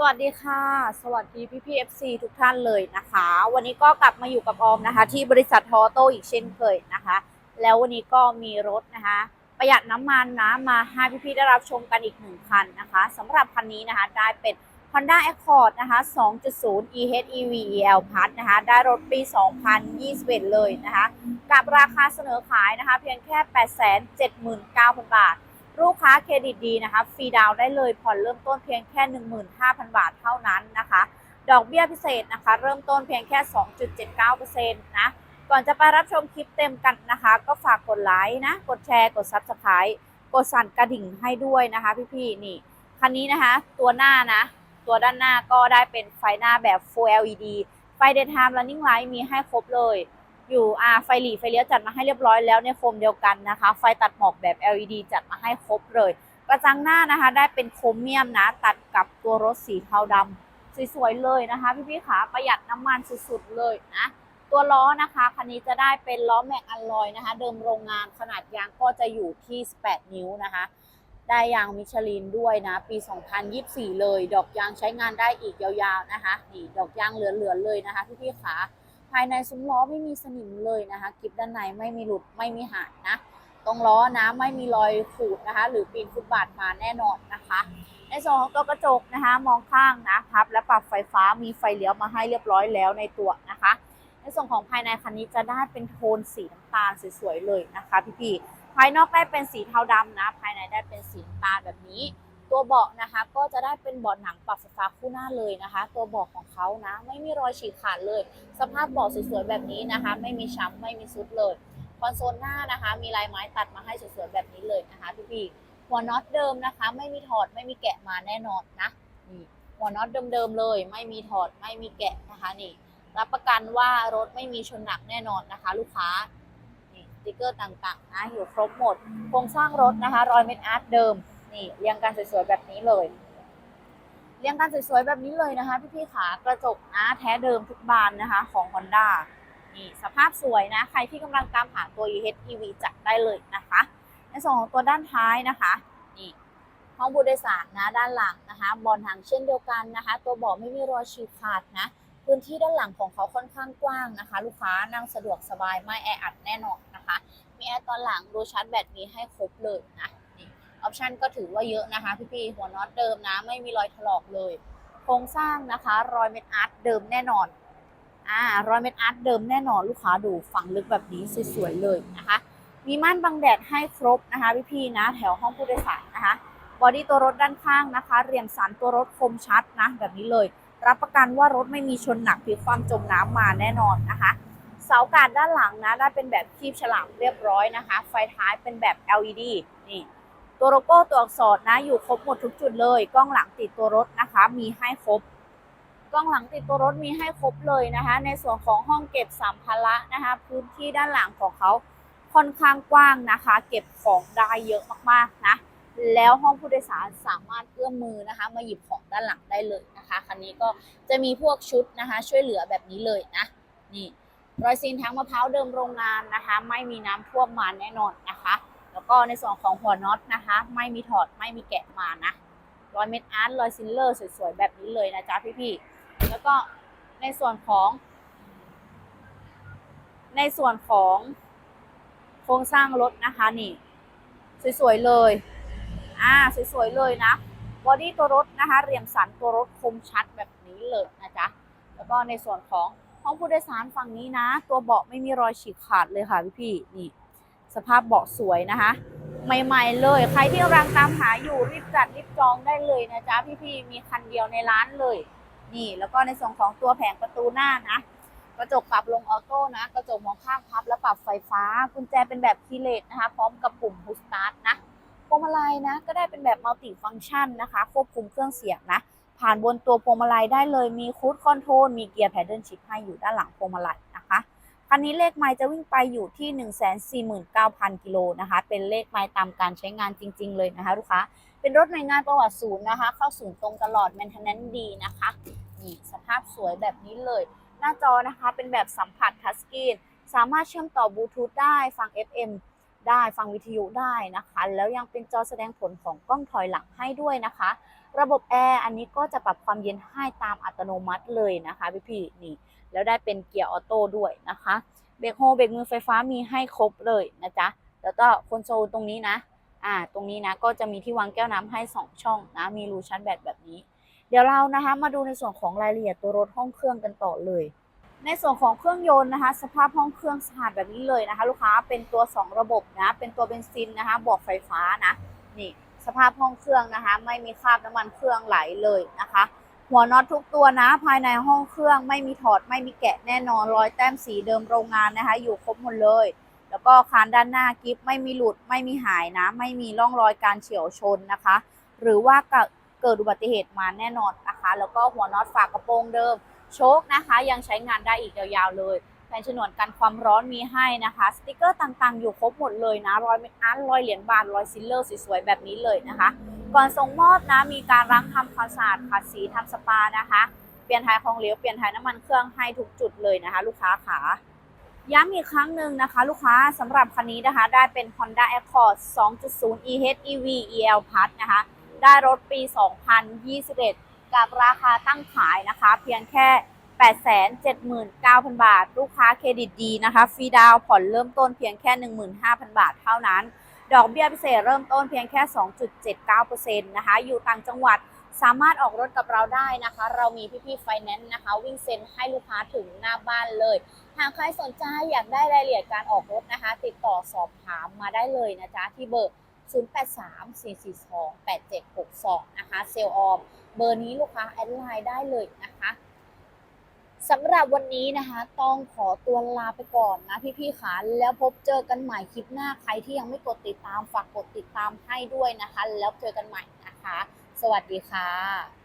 สวัสดีค่ะ สวัสดีพี่พีเอฟซีทุกท่านเลยนะคะ วันนี้ก็กลับมาอยู่กับออมนะคะ ที่บริษัททอโต้อีกเช่นเคยนะคะ แล้ววันนี้ก็มีรถนะคะ ประหยัดน้ำมันนะมาให้พี่ๆได้รับชมกันอีกหนึ่งคันนะคะสำหรับคันนี้นะคะได้เป็น Honda Accord นะคะ 2.0 EHEV EL Plus นะคะ ได้รถปี 2021 เลยนะคะ กับราคาเสนอขายนะคะ เพียงแค่ 879,000 บาท ลูกค้าเครดิตดีนะคะฟรีดาวน์ได้เลยผ่อนเริ่มต้นเพียงแค่ 15,000 บาทเท่านั้นนะคะ ดอกเบี้ยพิเศษนะคะ เริ่มต้นเพียงแค่ 2.79%นะก่อนจะไปรับชมคลิปเต็มกันนะคะ ก็ฝากกดไลค์นะ กดแชร์กด Subscribe กดสั่นกระดิ่งให้ด้วยนะคะพี่ๆนี่คันนี้นะคะ ตัวหน้านะ ตัวด้านหน้าก็ได้เป็นไฟหน้าแบบ Full LED ไฟ Daytime Running Light มีให้ครบเลย อยู่อ่าไฟหลีไฟเลี้ยวจัดมาให้เรียบร้อยแล้วในโคมเดียวกันนะคะ ไฟตัดหมอกแบบ LED จัดมาให้ครบเลย กระจังหน้านะคะ ได้เป็นโครเมียมนะ ตัดกับตัวรถสีเทาดำสวยๆเลยนะคะ พี่ๆขาประหยัดน้ำมันสุดๆเลยนะตัวล้อนะคะคันนี้จะได้เป็นล้อแม็กอัลลอยนะคะ เดิมโรงงานขนาดยางก็จะอยู่ที่ 18 นิ้วนะคะ ได้ยางมิชลินด้วยนะ ปี 2024 เลย ดอกยางใช้งานได้อีกยาวๆนะคะนี่ดอกยางเหลือๆเลยนะคะพี่ๆขา ภายในซุ้มล้อไม่มีสนิมเลยนะคะกิบด้านในไม่มีหลุดไม่มีหายนะตรงล้อนะไม่มีรอยขูดนะคะ หรือปีนฟุตบาทมาแน่นอนนะคะ ในส่วนของตัวกระจกนะคะ มองข้างนะพับและปรับไฟฟ้ามีไฟเลี้ยวมาให้เรียบร้อยแล้วในตัวนะคะ ในส่วนของภายในคันนี้จะได้เป็นโทนสีน้ำตาลสวยๆเลยนะคะพี่ๆภายนอกได้เป็นสีเทาดำนะ ภายในได้เป็นสีน้ำตาลแบบนี้ ตัวเบาะนะคะก็จะได้เป็นเบาะหนังปรับไฟฟ้าคู่หน้าเลยนะคะ ตัวเบาะของเขานะ ไม่มีรอยฉีกขาดเลย สภาพเบาะสวยๆแบบนี้นะคะ ไม่มีช้ำไม่มีซุดเลยคอนโซลหน้านะคะ มีลายไม้ตัดมาให้สวยๆแบบนี้เลยนะคะพี่ๆหัวน็อตเดิมนะคะ ไม่มีถอดไม่มีแกะมาแน่นอนนะนี่หัวน็อตเดิมๆเลย ไม่มีถอดไม่มีแกะนะคะนี่ รับประกันว่ารถไม่มีชนหนักแน่นอนนะคะ ลูกค้านี่สติกเกอร์ต่างๆนะอยู่ครบหมดโครงสร้างรถนะคะ รอยเม็ดอาร์ตเดิม นี่เรียงกันสวยๆแบบนี้เลย เรียงกันสวยๆแบบนี้เลยนะคะ พี่ๆขากระจกนะแท้เดิมทุกบานนะคะ ของ Honda นี่สภาพสวยนะ ใครที่กำลังตามหาตัว EHEV จัดได้เลยนะคะ ในส่วนของตัวด้านท้ายนะคะนี่ห้องผู้โดยสารนะด้านหลังนะคะบอลทางเช่นเดียวกันนะคะ ตัวเบาะไม่มีรอยฉีกขาดนะพื้นที่ด้านหลังของเขาค่อนข้างกว้างนะคะ ลูกค้านั่งสะดวกสบายไม่แออัดแน่นอนนะคะ มีแอร์ตอนหลังดูชาร์จแบตมีให้ครบเลยนะ ออปชันก็ถือว่าเยอะนะคะพี่ๆหัวน็อตเดิมนะ ไม่มีรอยถลอกเลย โครงสร้างนะคะ รอยเม็ดอาร์ตเดิมแน่นอนอ่ารอยเม็ดอาร์ตเดิมแน่นอนลูกค้าดูฝังลึกแบบนี้สวยๆเลยนะคะ มีม่านบังแดดให้ครบนะคะพี่ๆนะ แถวห้องผู้โดยสารนะคะบอดี้ตัวรถด้านข้างนะคะ เรียงสันตัวรถคมชัดนะแบบนี้เลย รับประกันว่ารถไม่มีชนหนักพลิกความจมน้ำมาแน่นอนนะคะเสากาดด้านหลังนะได้เป็นแบบคีบฉลามเรียบร้อยนะคะ ไฟท้ายเป็นแบบ LED นี่ ตัวโลโก้ตัวอักษรนะอยู่ครบหมดทุกจุดเลย กล้องหลังติดตัวรถนะคะ มีให้ครบ กล้องหลังติดตัวรถมีให้ครบเลยนะคะ ในส่วนของห้องเก็บสัมภาระนะคะ พื้นที่ด้านหลังของเขาค่อนข้างกว้างนะคะ เก็บของได้เยอะมากๆนะแล้วห้องผู้โดยสารสามารถเอื้อมมือนะคะ มาหยิบของด้านหลังได้เลยนะคะคันนี้ก็จะมีพวกชุดนะคะ ช่วยเหลือแบบนี้เลยนะนี่รอยซีนแทงมะพร้าวเดิมโรงงานนะคะ ไม่มีน้ำท่วมมาแน่นอนนะคะ ก็ในส่วนของหัวน็อตนะคะ ไม่มีถอดไม่มีแกะมานะรอยเม็ดอาร์ตรอยซิลเลอร์สวยๆ แบบนี้เลยนะจ๊ะพี่ๆ แล้วก็ในส่วนของ ในส่วนของโครงสร้างรถนะคะนี่ สวยๆ เลย อ่าสวยๆ เลยนะบอดี้ตัวรถนะคะเรียงสันตัวรถคมชัดแบบนี้เลยนะจ๊ะแล้วก็ในส่วนของห้องผู้โดยสารฝั่งนี้นะ ตัวเบาะไม่มีรอยฉีกขาดเลยค่ะพี่ๆนี่ สภาพเบาะสวยนะคะ ใหม่ๆเลย ใครที่กำลังตามหาอยู่รีบจัดรีบจองได้เลยนะจ๊ะพี่ๆมีคันเดียวในร้านเลย นี่แล้วก็ในส่วนของตัวแผงประตูหน้านะกระจกปรับลงออโต้นะ กระจกมองข้างพับและปรับไฟฟ้า กุญแจเป็นแบบคีเลสนะคะ พร้อมกับปุ่มพุชสตาร์ทนะพวงมาลัยนะ ก็ได้เป็นแบบมัลติฟัง c t ชันนะคะ ควบคุมเครื่องเสียงนะ ผ่านบนตัวพวงมาลัยได้เลยมีคูดคอนโทรลมีเกียร์แพดเดิลชิพให้อยู่ด้านหลังพวงมาลัยนะ คันนี้เลขไมล์จะวิ่งไปอยู่ที่ 149,000 กิโลนะคะ เป็นเลขไมล์ตามการใช้งานจริง ๆ เลยนะคะลูกค้า เป็นรถหน่วยงานประวัติศูนย์นะคะ เข้าศูนย์ตรงตลอดแมนเทนแนนดีนะคะนี่สภาพสวยแบบนี้เลย หน้าจอนะคะเป็นแบบสัมผัสทัชสกรีน สามารถเชื่อมต่อบลูทูธได้ ฟัง FM ได้ ฟังวิทยุได้นะคะ แล้วยังเป็นจอแสดงผลของกล้องถอยหลังให้ด้วยนะคะ ระบบแอร์อันนี้ก็จะปรับความเย็นให้ตามอัตโนมัติเลยนะคะพี่พี่นี่ แล้วได้เป็นเกียร์ออโต้ด้วยนะคะเบรกโฮเบรกมือไฟฟ้ามีให้ครบเลยนะจ๊ะแล้วก็คอนโซลตรงนี้นะอ่าตรงนี้นะก็จะมีที่วางแก้วน้ำให้ 2 ช่องนะมีรูชาร์จแบตแบบนี้ เดี๋ยวเรานะคะมาดูในส่วนของรายละเอียดตัวรถห้องเครื่องกันต่อเลย ในส่วนของเครื่องยนต์นะคะ สภาพห้องเครื่องสะอาดแบบนี้เลยนะคะ ลูกค้าเป็นตัว 2 ระบบนะเป็นตัวเบนซินนะคะบอกไฟฟ้านะนี่ สภาพห้องเครื่องนะคะ ไม่มีคราบน้ำมันเครื่องไหลเลยนะคะ หัวน็อตทุกตัวนะภายในห้องเครื่องไม่มีถอดไม่มีแกะแน่นอนรอยแต้มสีเดิมโรงงานนะคะ อยู่ครบหมดเลย แล้วก็คานด้านหน้ากิฟไม่มีหลุดไม่มีหายนะ ไม่มีร่องรอยการเฉียวชนนะคะ หรือว่าเกิดเกิดอุบัติเหตุมาแน่นอนนะคะ แล้วก็หัวน็อตฝากระโปรงเดิมโชคนะคะ ยังใช้งานได้อีกยาวๆเลย แผ่นฉนวนกันความร้อนมีให้นะคะ สติกเกอร์ต่างๆ อยู่ครบหมดเลยนะรอยเม็ดอาร์ตรอยเหรียญบาทรอยซิลเลอร์สวยๆแบบนี้เลยนะคะ ก่อนส่งมอบนะมีการล้างทำความสะอาดขัดสีทำสปานะคะเปลี่ยนถ่ายของเหลวเปลี่ยนถ่ายน้ำมันเครื่องให้ทุกจุดเลยนะคะ ลูกค้าขาย้ำอีกครั้งหนึ่งนะคะ ลูกค้าสำหรับคันนี้นะคะ ได้เป็น Honda Accord 2.0 EH EV EL Plus นะคะ ได้รถปี 2021 กับราคาตั้งขายนะคะ เพียงแค่ 879,000 บาท ลูกค้าเครดิตดีนะคะ ฟรีดาวน์ผ่อนเริ่มต้นเพียงแค่ 15,000 บาทเท่านั้น ดอกเบี้ยพิเศษเริ่มต้นเพียงแค่ 2.79%นะคะ อยู่ต่างจังหวัดสามารถออกรถกับเราได้นะคะ เรามีพี่ๆไฟแนนซ์นะคะ วิ่งเซ็นให้ลูกค้าถึงหน้าบ้านเลย หากใครสนใจอยากได้รายละเอียดการออกรถนะคะ ติดต่อสอบถามมาได้เลยนะจ๊ะ ที่เบอร์ 0834428762 นะคะ เซลล์ออม เบอร์นี้ลูกค้าแอดไลน์ได้เลยนะคะ สำหรับวันนี้นะคะ ต้องขอตัวลาไปก่อนนะพี่ๆค่ะแล้วพบเจอกันใหม่คลิปหน้าใครที่ยังไม่กดติดตามฝากกดติดตามให้ด้วยนะคะ แล้วเจอกันใหม่นะคะ สวัสดีค่ะ